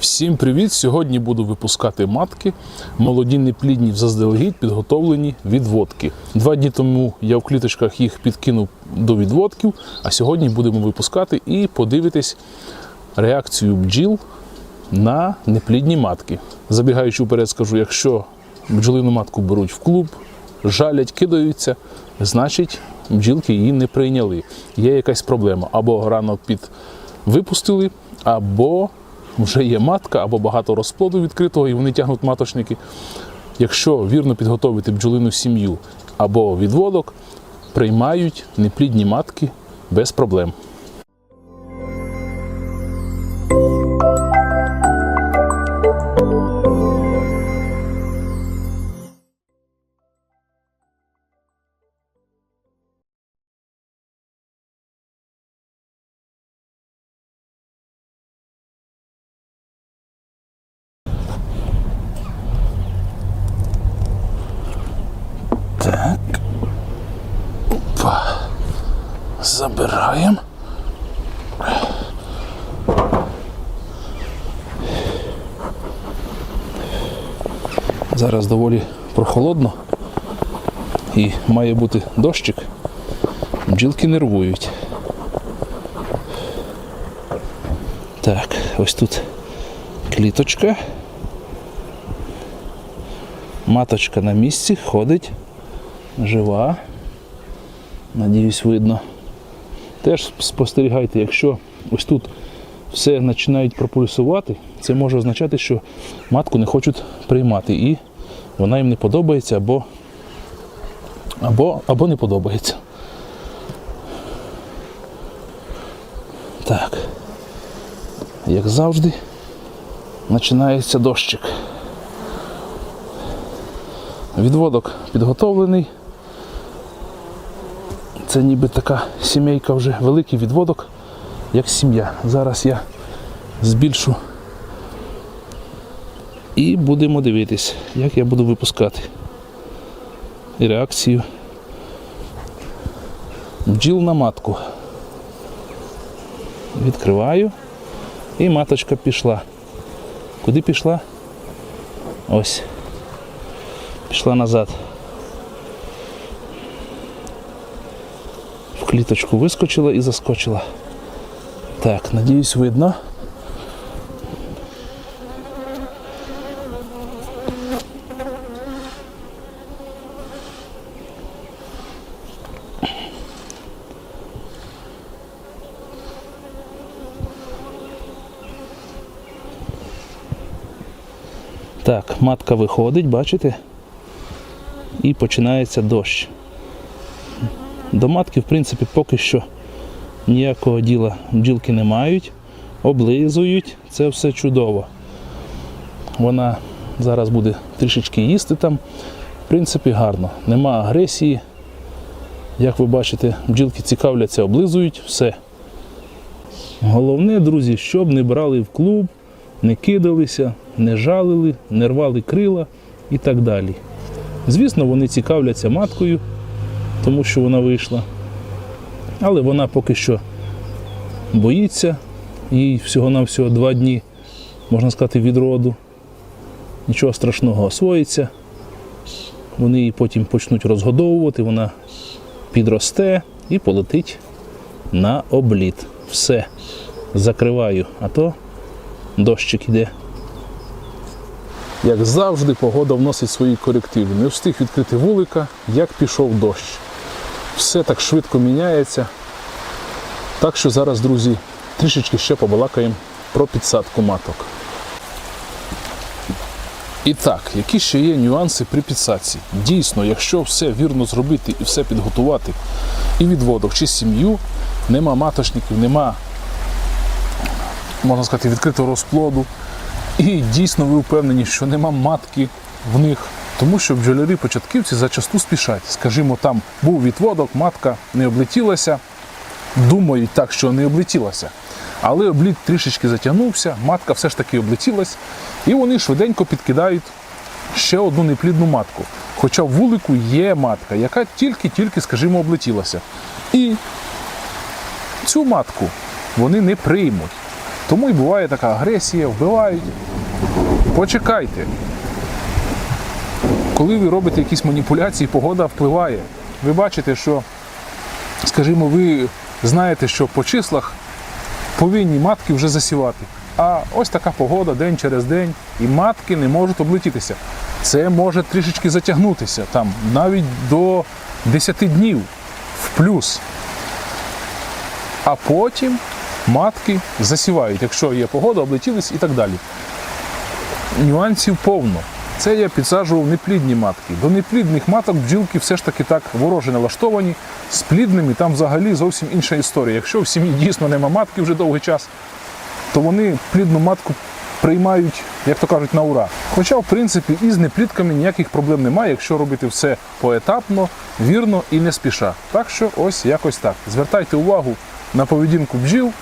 Всім привіт! Сьогодні буду випускати матки. Молоді неплідні заздалегідь підготовлені відводки. Два дні тому я в кліточках їх підкинув до відводків, а сьогодні будемо випускати і подивитись реакцію бджіл на неплідні матки. Забігаючи вперед, скажу, якщо бджолину матку беруть в клуб, жалять, кидаються, значить бджілки її не прийняли. Є якась проблема. Або рано під випустили, або вже є матка, або багато розплоду відкритого, і вони тягнуть маточники. Якщо вірно підготовити бджолину сім'ю або відводок, приймають неплідні матки без проблем. Так. Опа. Забираємо. Зараз доволі прохолодно і має бути дощик. Бджілки нервують. Так, ось тут кліточка. Маточка на місці ходить, жива. Надіюсь, видно. Теж спостерігайте, якщо ось тут все починають пропульсувати, це може означати, що матку не хочуть приймати і вона їм не подобається або, або, або не подобається. Так. Як завжди, починається дощик. Відводок підготовлений. Це ніби така сімейка вже великий відводок, як сім'я. Зараз я збільшу і будемо дивитись, як я буду випускати. І реакцію бджіл на матку. Відкриваю і маточка пішла. Куди пішла? Ось пішла назад. Кліточку вискочила і заскочила. Так, надіюсь, видно. Так, матка виходить, бачите? і починається дощ. До матки, в принципі, поки що ніякого діла бджілки не мають, облизують, це все чудово. Вона зараз буде трішечки їсти там. В принципі, гарно. Нема агресії. Як ви бачите, бджілки цікавляться, облизують, все. Головне, друзі, щоб не брали в клуб, не кидалися, не жалили, не рвали крила і так далі. Звісно, вони цікавляться маткою, тому що вона вийшла. Але вона поки що боїться, їй всього-навсього два дні, можна сказати, від роду. Нічого страшного освоїться. Вони її потім почнуть розгодовувати, вона підросте і полетить на обліт. Все, закриваю, а то дощик іде. Як завжди, погода вносить свої корективи. Не встиг відкрити вулика, як пішов дощ. Все так швидко міняється. Так що зараз, друзі, трішечки ще побалакаємо про підсадку маток. І так, які ще є нюанси при підсадці? Дійсно, якщо все вірно зробити і все підготувати, і відводок, чи сім'ю, нема маточників, нема, можна сказати, відкритого розплоду, і дійсно ви впевнені, що нема матки в них. Тому що бджолярі-початківці зачасту спішать. Скажімо, там був відводок, матка не облетілася, думають так, що не облетілася. Але обліт трішечки затягнувся, матка все ж таки облетілась, і вони швиденько підкидають ще одну неплідну матку. Хоча в вулику є матка, яка тільки-тільки, скажімо, облетілася. І цю матку вони не приймуть. Тому і буває така агресія, вбивають. Почекайте. Коли ви робите якісь маніпуляції, погода впливає. Ви бачите, що, скажімо, ви знаєте, що по числах повинні матки вже засівати. А ось така погода день через день, і матки не можуть облетітися. Це може трішечки затягнутися, там навіть до 10 днів в плюс. А потім матки засівають, якщо є погода, облетілись і так далі. Нюансів повно. Це я підсаджував неплідні матки. До неплідних маток бджілки все ж таки так вороже налаштовані. З плідними там взагалі зовсім інша історія. Якщо в сім'ї дійсно нема матки вже довгий час, то вони плідну матку приймають, як то кажуть, на ура. Хоча, в принципі, із неплідками ніяких проблем немає, якщо робити все поетапно, вірно і не спіша. Так що ось якось так. Звертайте увагу на поведінку бджіл,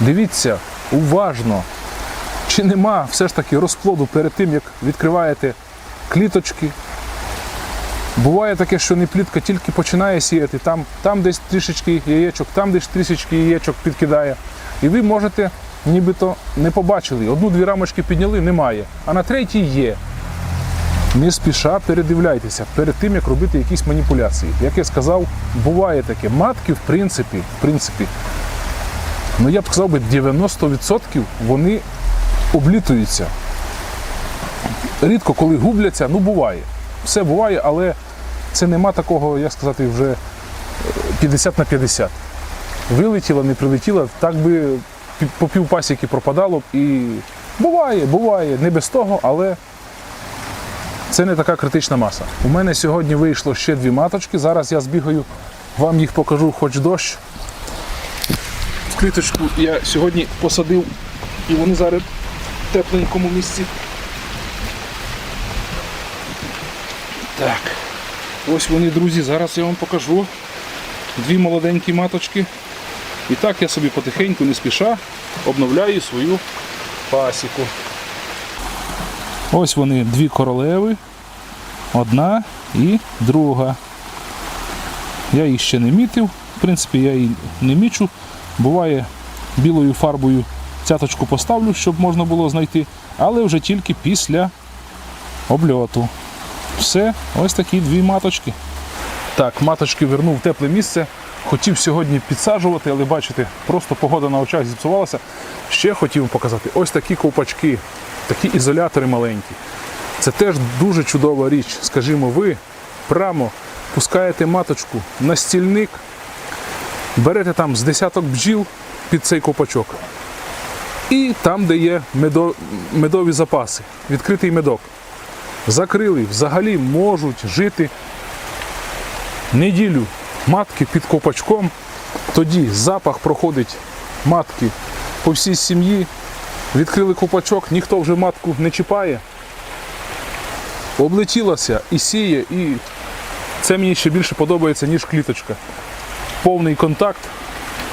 дивіться уважно, чи нема все ж таки розплоду перед тим, як відкриваєте кліточки. Буває таке, що неплідка тільки починає сіяти, там, там десь трішечки яєчок, там десь трішечки яєчок підкидає. І ви можете, нібито не побачили. Одну-дві рамочки підняли, немає. А на третій є. Не спіша передивляйтеся перед тим, як робити якісь маніпуляції. Як я сказав, буває таке. Матки, в принципі, в принципі, ну я б сказав би 90% вони облітуються. Рідко коли губляться, ну буває. Все буває, але це нема такого, як сказати, вже е, 50 на 50. Вилетіла, не прилетіла, так би по півпасіки пропадало б і буває, буває, не без того, але це не така критична маса. У мене сьогодні вийшло ще дві маточки. Зараз я збігаю, вам їх покажу, хоч дощ. В кліточку я сьогодні посадив, і вони зараз в тепленькому місці. Так. Ось вони, друзі, зараз я вам покажу. Дві молоденькі маточки. І так я собі потихеньку, не спіша, обновляю свою пасіку. Ось вони дві королеви. Одна і друга. Я їх ще не мітив. В принципі, я її не мічу. Буває білою фарбою цяточку поставлю, щоб можна було знайти, але вже тільки після обльоту. Все, ось такі дві маточки. Так, маточки вернув в тепле місце. Хотів сьогодні підсаджувати, але бачите, просто погода на очах зіпсувалася. Ще хотів показати ось такі ковпачки, такі ізолятори маленькі. Це теж дуже чудова річ. Скажімо, ви прямо пускаєте маточку на стільник, берете там з десяток бджіл під цей ковпачок. І там, де є медо- медові запаси, відкритий медок закрили, взагалі можуть жити неділю матки під копачком. Тоді запах проходить матки по всій сім'ї. Відкрили копачок, ніхто вже матку не чіпає. Облетілася і сіє, і це мені ще більше подобається, ніж кліточка. Повний контакт.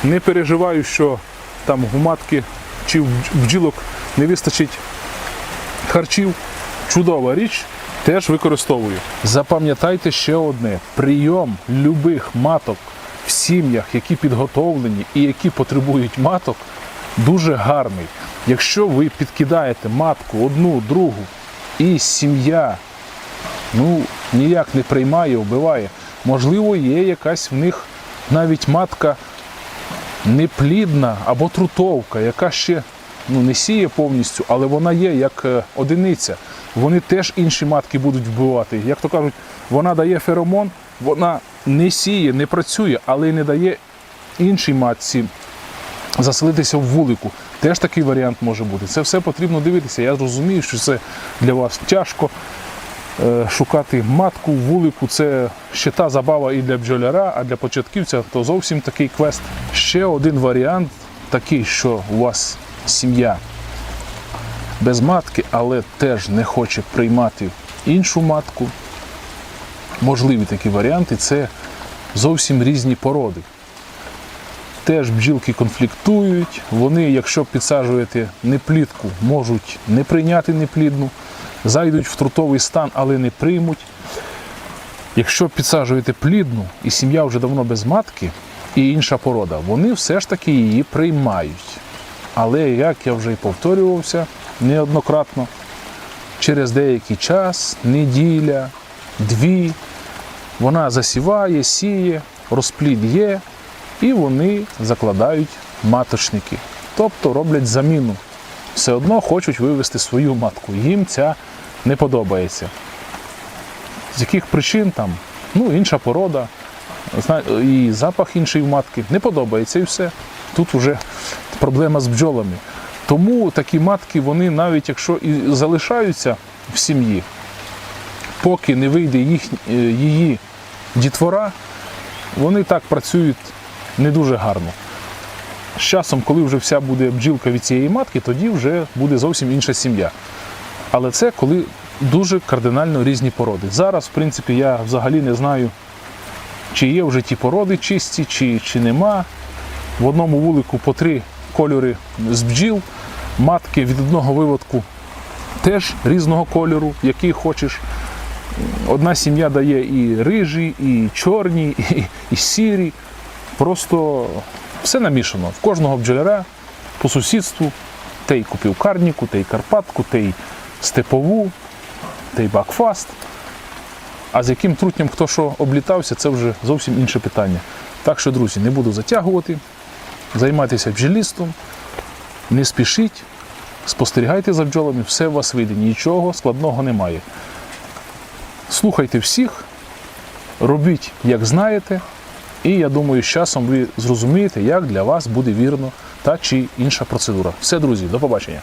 Не переживаю, що там у матки чи в бджілок не вистачить харчів. Чудова річ, теж використовую. Запам'ятайте ще одне: прийом любих маток в сім'ях, які підготовлені і які потребують маток, дуже гарний. Якщо ви підкидаєте матку одну, другу, і сім'я ну, ніяк не приймає, вбиває, можливо, є якась в них навіть матка неплідна або трутовка, яка ще ну, не сіє повністю, але вона є як е, одиниця. Вони теж інші матки будуть вбивати. Як то кажуть, вона дає феромон, вона не сіє, не працює, але не дає іншій матці заселитися в вулику. Теж такий варіант може бути. Це все потрібно дивитися. Я розумію, що це для вас тяжко. Е, Шукати матку вулику це ще та забава і для бджоляра, а для початківця то зовсім такий квест. Ще один варіант такий, що у вас сім'я без матки, але теж не хоче приймати іншу матку. Можливі такі варіанти це зовсім різні породи. Теж бджілки конфліктують, вони, якщо підсаджуєте неплідку, можуть не прийняти неплідну, зайдуть в трутовий стан, але не приймуть. Якщо підсаджуєте плідну і сім'я вже давно без матки, і інша порода, вони все ж таки її приймають. Але як я вже й повторювався неоднократно, через деякий час, неділя, дві, вона засіває, сіє, розплід є, і вони закладають маточники. Тобто роблять заміну. Все одно хочуть вивести свою матку. Їм ця не подобається. З яких причин там, ну, інша порода, і запах інший в матки не подобається і все. Тут вже проблема з бджолами. Тому такі матки, вони навіть якщо і залишаються в сім'ї, поки не вийде їх, е, її дітвора, вони так працюють не дуже гарно. З часом, коли вже вся буде бджілка від цієї матки, тоді вже буде зовсім інша сім'я. Але це коли дуже кардинально різні породи. Зараз, в принципі, я взагалі не знаю, чи є вже ті породи чисті, чи, чи нема. В одному вулику по три кольори з бджіл, матки від одного виводку теж різного кольору, який хочеш. Одна сім'я дає і рижі, і чорні, і, і сірі. Просто все намішано. В кожного бджоляра по сусідству. Той купив карніку, той Карпатку, той степову, той бакфаст. А з яким трутням хто що облітався, це вже зовсім інше питання. Так що, друзі, не буду затягувати. Займайтеся бджолістом, не спішіть, спостерігайте за бджолами, все у вас вийде, нічого складного немає. Слухайте всіх, робіть, як знаєте, і я думаю, з часом ви зрозумієте, як для вас буде вірно та чи інша процедура. Все, друзі, до побачення.